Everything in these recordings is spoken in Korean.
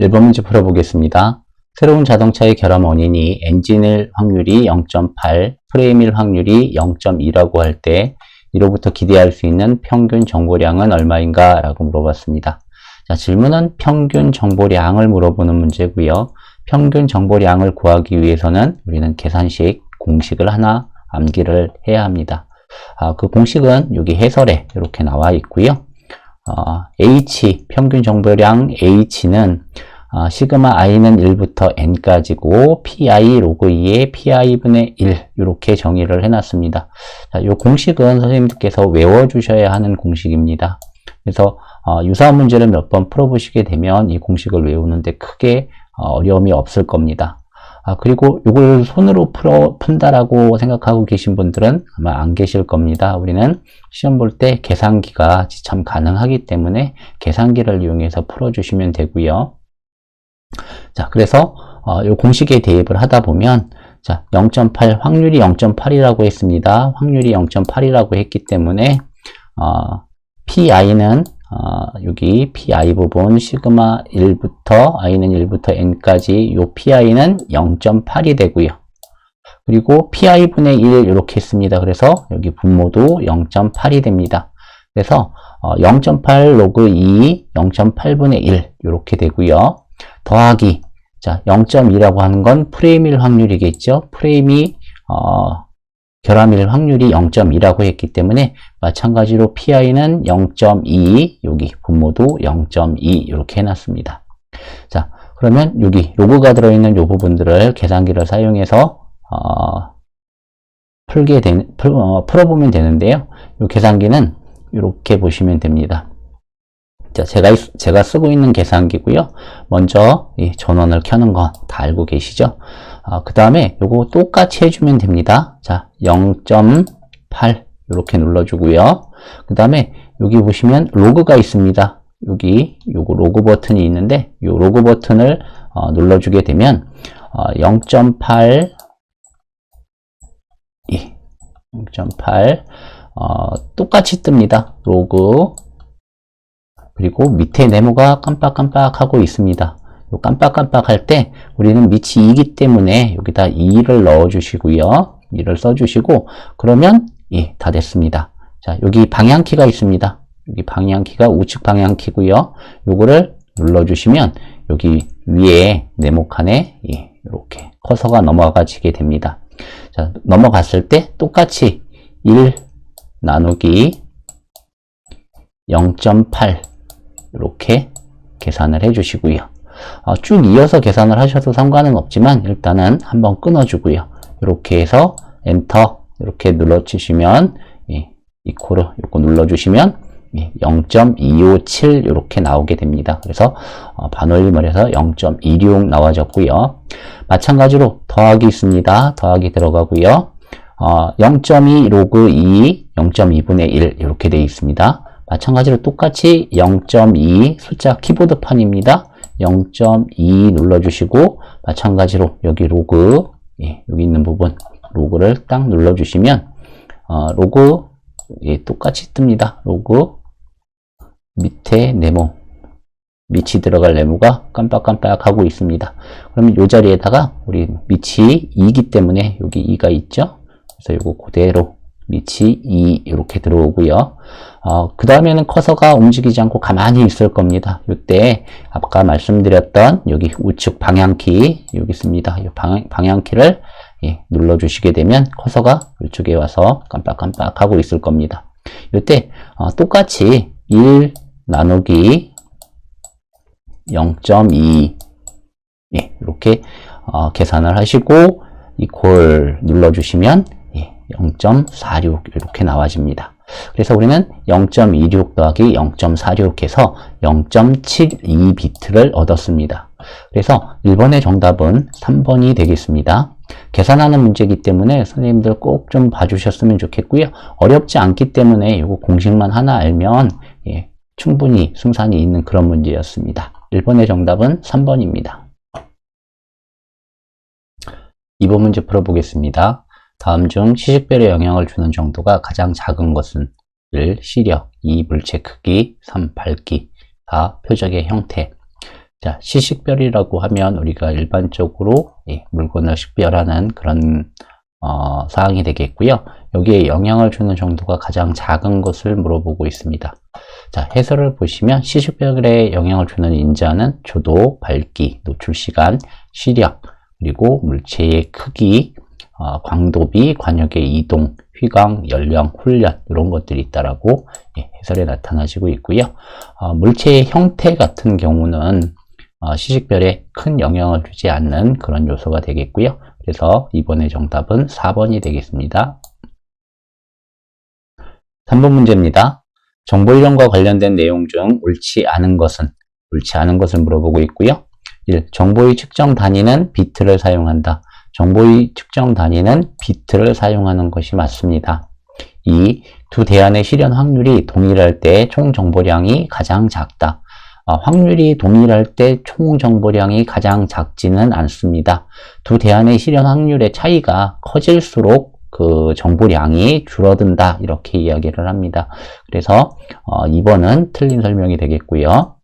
1번 문제 풀어보겠습니다. 새로운 자동차의 결함 원인이 엔진일 확률이 0.8, 프레임일 확률이 0.2라고 할 때 이로부터 기대할 수 있는 평균 정보량은 얼마인가? 라고 물어봤습니다. 자, 질문은 평균 정보량을 물어보는 문제고요. 평균 정보량을 구하기 위해서는 우리는 계산식 공식을 하나 암기를 해야 합니다. 아, 그 공식은 여기 해설에 이렇게 나와 있고요. 어, H, 평균 정보량 H는 어, 시그마 i는 1부터 n까지고 pi 로그 2의 pi분의 1 이렇게 정의를 해놨습니다. 자, 이 공식은 선생님들께서 외워주셔야 하는 공식입니다. 그래서 어, 유사한 문제를 몇 번 풀어보시게 되면 이 공식을 외우는데 크게 어, 어려움이 없을 겁니다. 아, 그리고 이걸 손으로 풀어, 푼다라고 생각하고 계신 분들은 아마 안 계실 겁니다. 우리는 시험 볼 때 계산기가 참 가능하기 때문에 계산기를 이용해서 풀어주시면 되고요. 자, 그래서 어, 이 공식에 대입을 하다 보면 자, 0.8 확률이 0.8이라고 했습니다. 확률이 0.8이라고 했기 때문에 어, PI는 어, 여기 PI 부분 시그마 1부터 i는 1부터 n까지 요 PI는 0.8이 되고요. 그리고 PI분의 1 이렇게 했습니다. 그래서 여기 분모도 0.8이 됩니다. 그래서 어, 0.8 로그 2, 0.8분의 1 이렇게 되고요. 더하기 자 0.2라고 하는 건 프레임일 확률이겠죠. 프레임이 어, 결함일 확률이 0.2라고 했기 때문에 마찬가지로 PI는 0.2 여기 분모도 0.2 이렇게 해놨습니다. 자 그러면 여기 로그가 들어있는 이 부분들을 계산기를 사용해서 어, 풀게 되, 풀, 어, 풀어보면 되는데요. 이 계산기는 이렇게 보시면 됩니다. 자, 제가, 제가 쓰고 있는 계산기고요. 먼저 이 전원을 켜는 건 다 알고 계시죠? 아, 그 다음에 요거 똑같이 해주면 됩니다. 자, 0.8 이렇게 눌러주고요. 그 다음에 여기 보시면 로그가 있습니다. 여기 요거 로그 버튼이 있는데 요 로그 버튼을 어, 눌러주게 되면 어, 0.8 0.8 어, 똑같이 뜹니다. 로그 그리고 밑에 네모가 깜빡깜빡하고 있습니다. 깜빡깜빡 할 때 우리는 밑이 2이기 때문에 여기다 2를 넣어 주시고요. 2를 써 주시고 그러면 예, 다 됐습니다. 자, 여기 방향키가 있습니다. 여기 방향키가 우측 방향키고요. 요거를 눌러 주시면 여기 위에 네모 칸에 예, 이렇게 커서가 넘어가지게 됩니다. 자, 넘어갔을 때 똑같이 1 나누기 0.8 이렇게 계산을 해 주시고요. 어, 쭉 이어서 계산을 하셔도 상관은 없지만 일단은 한번 끊어주고요. 이렇게 해서 엔터 이렇게 눌러주시면 예, 이코르 이거 눌러주시면 예, 0.257 이렇게 나오게 됩니다. 그래서 어, 반올림을 해서 0.26 나와졌고요. 마찬가지로 더하기 있습니다. 더하기 들어가고요. 어, 0.2 로그 2, 0.2분의 1 이렇게 되어 있습니다. 마찬가지로 똑같이 0.2 숫자 키보드판입니다. 0.2 눌러주시고 마찬가지로 여기 로그 예, 여기 있는 부분 로그를 딱 눌러주시면 어, 로그 예, 똑같이 뜹니다. 로그 밑에 네모 밑이 들어갈 네모가 깜빡깜빡 하고 있습니다. 그러면 이 자리에다가 우리 밑이 2이기 때문에 여기 2가 있죠. 그래서 이거 그대로 밑이 2 이렇게 들어오고요. 어, 그 다음에는 커서가 움직이지 않고 가만히 있을 겁니다. 이때 아까 말씀드렸던 여기 우측 방향키 여기 있습니다. 이 방향, 방향키를 예, 눌러주시게 되면 커서가 이쪽에 와서 깜빡깜빡 하고 있을 겁니다. 이때 어, 똑같이 1 나누기 0.2 예, 이렇게 어, 계산을 하시고 이퀄 눌러주시면 0.46 이렇게 나와집니다. 그래서 우리는 0.26 더하기 0.46 해서 0.72 비트를 얻었습니다. 그래서 1번의 정답은 3번이 되겠습니다. 계산하는 문제이기 때문에 선생님들 꼭 좀 봐주셨으면 좋겠고요. 어렵지 않기 때문에 이거 공식만 하나 알면 예, 충분히 승산이 있는 그런 문제였습니다. 1번의 정답은 3번입니다. 2번 문제 풀어보겠습니다. 다음 중 시식별에 영향을 주는 정도가 가장 작은 것은 1. 시력 2. 물체 크기 3. 밝기 4. 표적의 형태 자, 시식별이라고 하면 우리가 일반적으로 예, 물건을 식별하는 그런 어, 사항이 되겠고요. 여기에 영향을 주는 정도가 가장 작은 것을 물어보고 있습니다. 자, 해설을 보시면 시식별에 영향을 주는 인자는 조도, 밝기, 노출 시간, 시력, 그리고 물체의 크기, 어, 광도비, 관역의 이동, 휘광, 연령, 훈련 이런 것들이 있다라고 예, 해설에 나타나지고 있고요. 어, 물체의 형태 같은 경우는 어, 시식별에 큰 영향을 주지 않는 그런 요소가 되겠고요. 그래서 이번에 정답은 4번이 되겠습니다. 3번 문제입니다. 정보 이론과 관련된 내용 중 옳지 않은 것은 옳지 않은 것을 물어보고 있고요. 1. 정보의 측정 단위는 비트를 사용한다. 정보의 측정 단위는 비트를 사용하는 것이 맞습니다. 2. 두 대안의 실현 확률이 동일할 때 총 정보량이 가장 작다. 어, 확률이 동일할 때 총 정보량이 가장 작지는 않습니다. 두 대안의 실현 확률의 차이가 커질수록 그 정보량이 줄어든다 이렇게 이야기를 합니다. 그래서 어, 2번은 틀린 설명이 되겠고요.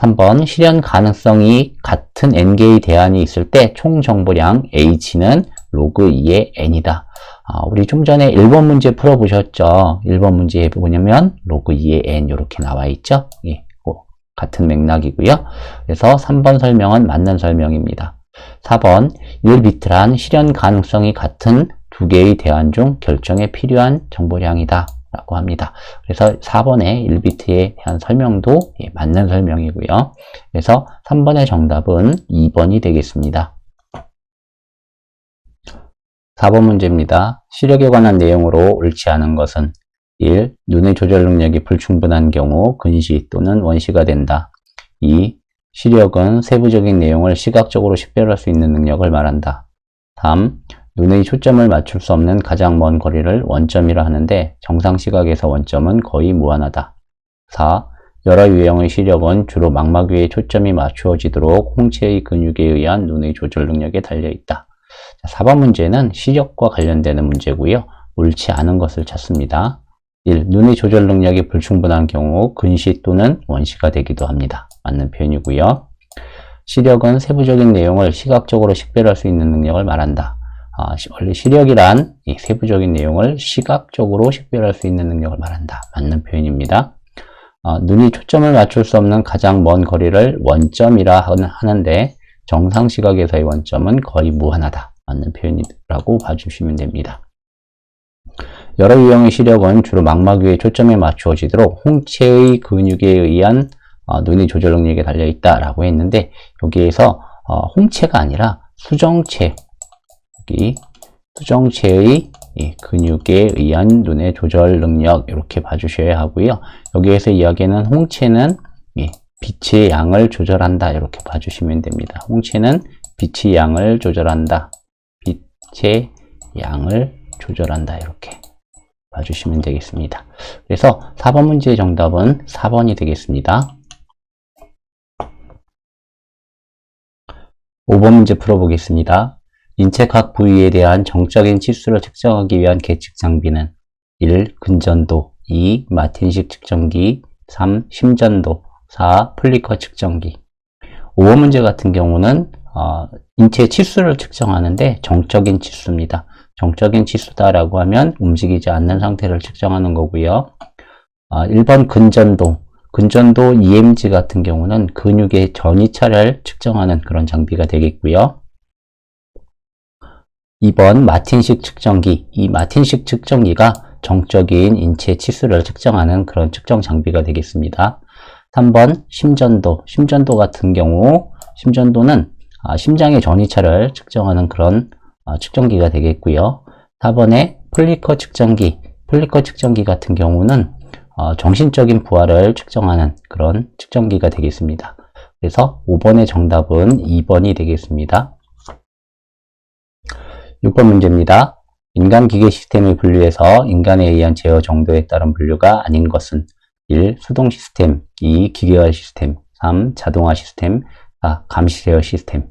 3번 실현 가능성이 같은 n개의 대안이 있을 때 총 정보량 h는 로그 2의 n이다. 아, 우리 좀 전에 1번 문제 풀어보셨죠? 1번 문제에 뭐냐면 로그 2의 n 이렇게 나와 있죠? 예, 뭐, 같은 맥락이고요. 그래서 3번 설명은 맞는 설명입니다. 4번 1비트란 실현 가능성이 같은 두 개의 대안 중 결정에 필요한 정보량이다. 라고 합니다. 그래서 4번의 1비트에 대한 설명도 예, 맞는 설명이고요. 그래서 3번의 정답은 2번이 되겠습니다. 4번 문제입니다. 시력에 관한 내용으로 옳지 않은 것은 1. 눈의 조절 능력이 불충분한 경우 근시 또는 원시가 된다. 2. 시력은 세부적인 내용을 시각적으로 식별할 수 있는 능력을 말한다. 3. 눈의 초점을 맞출 수 없는 가장 먼 거리를 원점이라 하는데 정상 시각에서 원점은 거의 무한하다. 4. 여러 유형의 시력은 주로 망막 위에 초점이 맞추어지도록 홍채의 근육에 의한 눈의 조절 능력에 달려있다. 4번 문제는 시력과 관련되는 문제고요. 옳지 않은 것을 찾습니다. 1. 눈의 조절 능력이 불충분한 경우 근시 또는 원시가 되기도 합니다. 맞는 표현이고요. 시력은 세부적인 내용을 시각적으로 식별할 수 있는 능력을 말한다. 아, 원래 시력이란 세부적인 내용을 시각적으로 식별할 수 있는 능력을 말한다. 맞는 표현입니다. 어, 눈이 초점을 맞출 수 없는 가장 먼 거리를 원점이라 하는데 정상 시각에서의 원점은 거의 무한하다. 맞는 표현이라고 봐주시면 됩니다. 여러 유형의 시력은 주로 망막 위에 초점에 맞추어지도록 홍채의 근육에 의한 어, 눈의 조절 능력에 달려있다라고 했는데 여기에서 어, 홍채가 아니라 수정체 여기 수정체의 근육에 의한 눈의 조절 능력 이렇게 봐주셔야 하고요. 여기에서 이야기하는 홍채는 빛의 양을 조절한다 이렇게 봐주시면 됩니다. 홍채는 빛의 양을 조절한다. 빛의 양을 조절한다 이렇게 봐주시면 되겠습니다. 그래서 4번 문제의 정답은 4번이 되겠습니다. 5번 문제 풀어보겠습니다. 인체 각 부위에 대한 정적인 치수를 측정하기 위한 계측 장비는 1. 근전도 2. 마틴식 측정기 3. 심전도 4. 플리커 측정기 5번 문제 같은 경우는 어, 인체 치수를 측정하는데 정적인 치수입니다. 정적인 치수다라고 하면 움직이지 않는 상태를 측정하는 거고요. 어, 1번 근전도 근전도 EMG 같은 경우는 근육의 전이차를 측정하는 그런 장비가 되겠고요. 2번 마틴식 측정기. 이 마틴식 측정기가 정적인 인체 치수를 측정하는 그런 측정 장비가 되겠습니다. 3번 심전도. 심전도 같은 경우 심전도는 아, 심장의 전이차를 측정하는 그런 아, 측정기가 되겠고요. 4번에 플리커 측정기. 플리커 측정기 같은 경우는 어, 정신적인 부하를 측정하는 그런 측정기가 되겠습니다. 그래서 5번의 정답은 2번이 되겠습니다. 6번 문제입니다. 인간 기계 시스템을 분류해서 인간에 의한 제어 정도에 따른 분류가 아닌 것은 1. 수동 시스템 2. 기계화 시스템 3. 자동화 시스템 4. 감시 제어 시스템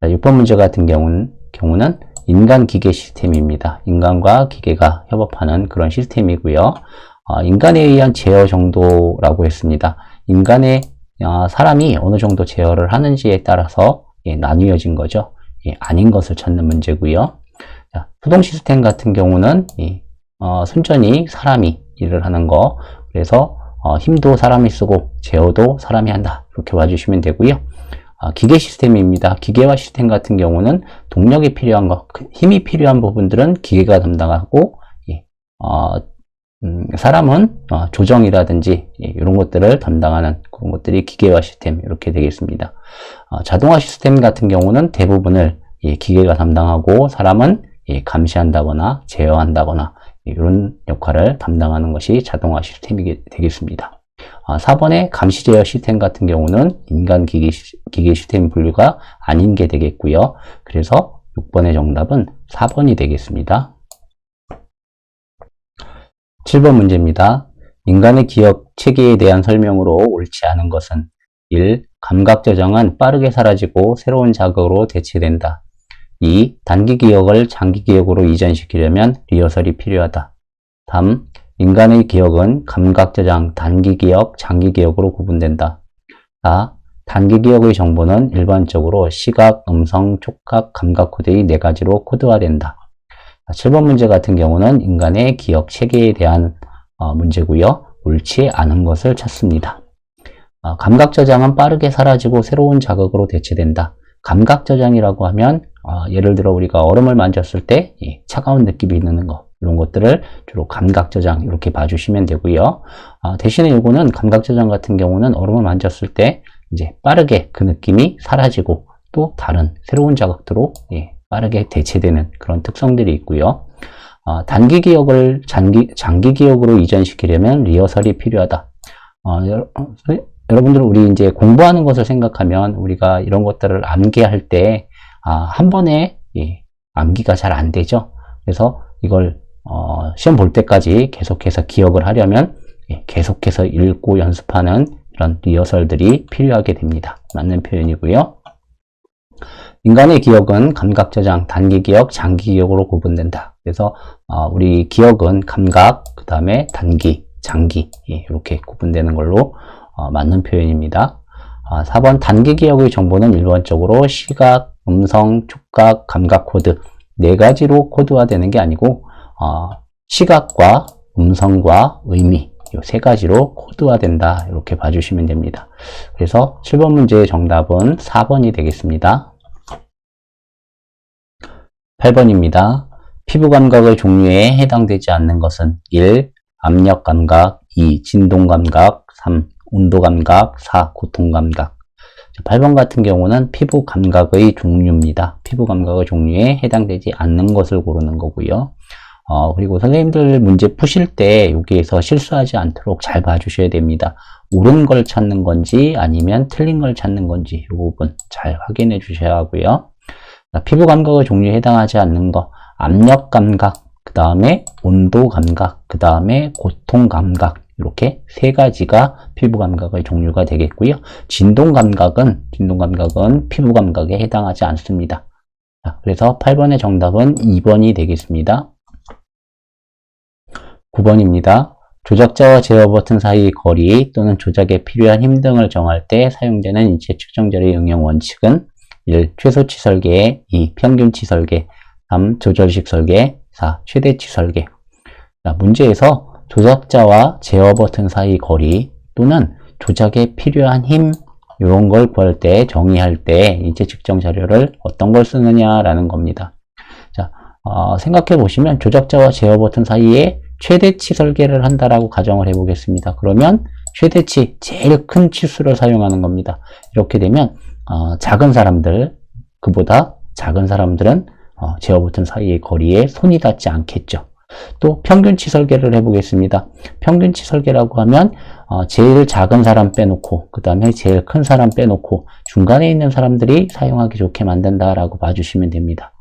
자, 6번 문제 같은 경우는, 경우는 인간 기계 시스템입니다. 인간과 기계가 협업하는 그런 시스템이고요. 어, 인간에 의한 제어 정도라고 했습니다. 인간의 어, 사람이 어느 정도 제어를 하는지에 따라서 예, 나뉘어진 거죠. 예, 아닌 것을 찾는 문제고요. 자, 수동 시스템 같은 경우는 이, 어, 순전히 사람이 일을 하는 거 그래서 어, 힘도 사람이 쓰고 제어도 사람이 한다 이렇게 봐주시면 되고요. 아, 기계 시스템입니다. 기계화 시스템 같은 경우는 동력이 필요한 것, 그 힘이 필요한 부분들은 기계가 담당하고 예, 어, 음, 사람은 어, 조정이라든지 예, 이런 것들을 담당하는 그런 것들이 기계화 시스템 이렇게 되겠습니다. 어, 자동화 시스템 같은 경우는 대부분을 예, 기계가 담당하고 사람은 예, 감시한다거나 제어한다거나 예, 이런 역할을 담당하는 것이 자동화 시스템이 되겠습니다. 아, 4번의 감시 제어 시스템 같은 경우는 인간 기계, 기계 시스템 분류가 아닌 게 되겠고요. 그래서 6번의 정답은 4번이 되겠습니다. 7번 문제입니다. 인간의 기억 체계에 대한 설명으로 옳지 않은 것은 1. 감각 저장은 빠르게 사라지고 새로운 자극으로 대체된다. 2. 단기 기억을 장기 기억으로 이전시키려면 리허설이 필요하다. 3. 인간의 기억은 감각 저장, 단기 기억, 장기 기억으로 구분된다. 4. 단기 기억의 정보는 일반적으로 시각, 음성, 촉각, 감각 코드의 네 가지로 코드화된다. 7번 문제 같은 경우는 인간의 기억 체계에 대한 어, 문제고요. 옳지 않은 것을 찾습니다. 어, 감각 저장은 빠르게 사라지고 새로운 자극으로 대체된다. 감각 저장이라고 하면 어, 예를 들어 우리가 얼음을 만졌을 때 차가운 느낌이 있는 거 이런 것들을 주로 감각 저장 이렇게 봐주시면 되고요. 대신에 이거는 감각 저장 같은 경우는 얼음을 만졌을 때 이제 빠르게 그 느낌이 사라지고 또 다른 새로운 자극으로 예, 빠르게 대체되는 그런 특성들이 있고요. 어, 단기 기억을 장기, 장기 기억으로 이전시키려면 리허설이 필요하다. 어, 여러, 분들 우리 이제 공부하는 것을 생각하면 우리가 이런 것들을 암기할 때, 아, 한 번에, 예, 암기가 잘 안 되죠. 그래서 이걸, 어, 시험 볼 때까지 계속해서 기억을 하려면, 예, 계속해서 읽고 연습하는 이런 리허설들이 필요하게 됩니다. 맞는 표현이고요. 인간의 기억은 감각 저장, 단기 기억, 장기 기억으로 구분된다. 그래서 어, 우리 기억은 감각, 그 다음에 단기, 장기 예, 이렇게 구분되는 걸로 어, 맞는 표현입니다. 어, 4번 단기 기억의 정보는 일반적으로 시각, 음성, 촉각, 감각 코드 네 가지로 코드화되는 게 아니고 어, 시각과 음성과 의미 이세 가지로 코드화된다 이렇게 봐주시면 됩니다. 그래서 7번 문제의 정답은 4번이 되겠습니다. 8번입니다. 피부 감각의 종류에 해당되지 않는 것은 1. 압력 감각 2. 진동 감각 3. 온도 감각 4. 고통 감각 8번 같은 경우는 피부 감각의 종류입니다. 피부 감각의 종류에 해당되지 않는 것을 고르는 거고요. 어, 그리고 선생님들 문제 푸실 때 여기에서 실수하지 않도록 잘 봐주셔야 됩니다. 옳은 걸 찾는 건지 아니면 틀린 걸 찾는 건지 이 부분 잘 확인해 주셔야 하고요. 피부 감각의 종류에 해당하지 않는 거, 압력 감각, 그 다음에 온도 감각, 그 다음에 고통 감각, 이렇게 세 가지가 피부 감각의 종류가 되겠고요. 진동 감각은, 진동 감각은 피부 감각에 해당하지 않습니다. 자, 그래서 8번의 정답은 2번이 되겠습니다. 9번입니다. 조작자와 제어 버튼 사이의 거리 또는 조작에 필요한 힘 등을 정할 때 사용되는 인체 측정절의 응용 원칙은 1. 최소치 설계 2. 평균치 설계 3. 조절식 설계 4. 최대치 설계 자, 문제에서 조작자와 제어 버튼 사이 거리 또는 조작에 필요한 힘 이런 걸 구할 때 정의할 때 인체 측정 자료를 어떤 걸 쓰느냐라는 겁니다. 자, 어, 생각해 보시면 조작자와 제어 버튼 사이에 최대치 설계를 한다라고 가정을 해 보겠습니다. 그러면 최대치 제일 큰 치수를 사용하는 겁니다. 이렇게 되면 어, 작은 사람들, 그보다 작은 사람들은 어, 제어 버튼 사이의 거리에 손이 닿지 않겠죠. 또 평균치 설계를 해보겠습니다. 평균치 설계라고 하면 어, 제일 작은 사람 빼놓고 그 다음에 제일 큰 사람 빼놓고 중간에 있는 사람들이 사용하기 좋게 만든다라고 봐주시면 됩니다.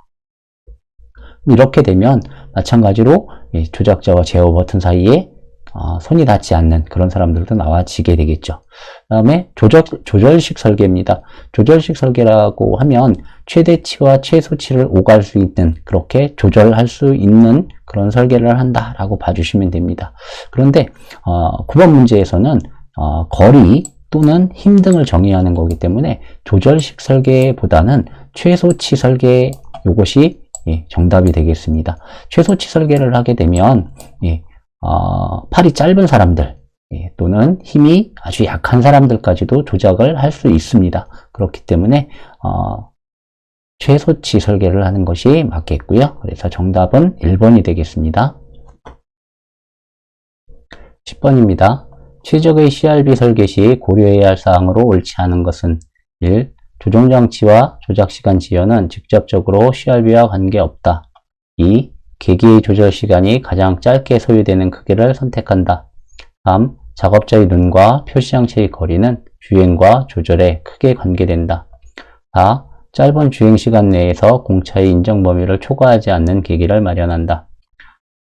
이렇게 되면 마찬가지로 조작자와 제어 버튼 사이에 어, 손이 닿지 않는 그런 사람들도 나와지게 되겠죠. 그 다음에 조절, 조절식 설계입니다. 조절식 설계라고 하면 최대치와 최소치를 오갈 수 있는 그렇게 조절할 수 있는 그런 설계를 한다라고 봐주시면 됩니다. 그런데 어, 9번 문제에서는 어, 거리 또는 힘 등을 정의하는 거기 때문에 조절식 설계보다는 최소치 설계 이것이 예, 정답이 되겠습니다. 최소치 설계를 하게 되면 예, 어, 팔이 짧은 사람들 예, 또는 힘이 아주 약한 사람들까지도 조작을 할 수 있습니다. 그렇기 때문에 어, 최소치 설계를 하는 것이 맞겠고요. 그래서 정답은 1번이 되겠습니다. 10번입니다. 최적의 CRB 설계 시 고려해야 할 사항으로 옳지 않은 것은 1. 조종장치와 조작시간 지연은 직접적으로 CRB와 관계없다. 2. 계기의 조절 시간이 가장 짧게 소요되는 크기를 선택한다. 3. 작업자의 눈과 표시장치의 거리는 주행과 조절에 크게 관계된다. 4. 짧은 주행 시간 내에서 공차의 인정 범위를 초과하지 않는 계기를 마련한다.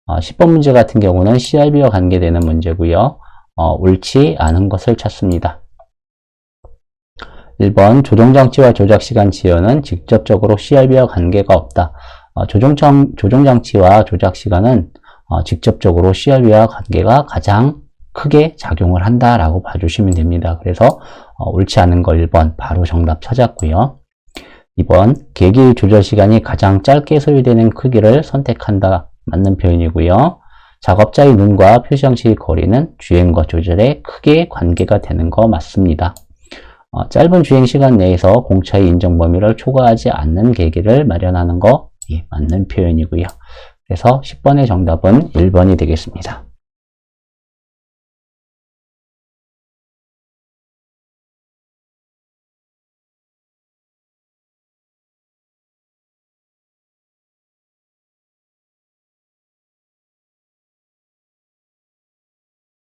어, 10번 문제 같은 경우는 CRB와 관계되는 문제고요. 어, 옳지 않은 것을 찾습니다. 1번 조종장치와 조작시간 지연은 직접적으로 CRB와 관계가 없다. 어, 조종장, 조종장치와 조작시간은 어, 직접적으로 CRB와 관계가 가장 크게 작용을 한다라고 봐주시면 됩니다. 그래서 어, 옳지 않은 거 1번 바로 정답 찾았고요. 2번 계기의 조절 시간이 가장 짧게 소요되는 크기를 선택한다. 맞는 표현이고요. 작업자의 눈과 표시장치의 거리는 주행과 조절에 크게 관계가 되는 거 맞습니다. 어, 짧은 주행 시간 내에서 공차의 인정 범위를 초과하지 않는 계기를 마련하는 거 예, 맞는 표현이고요. 그래서 10번의 정답은 1번이 되겠습니다.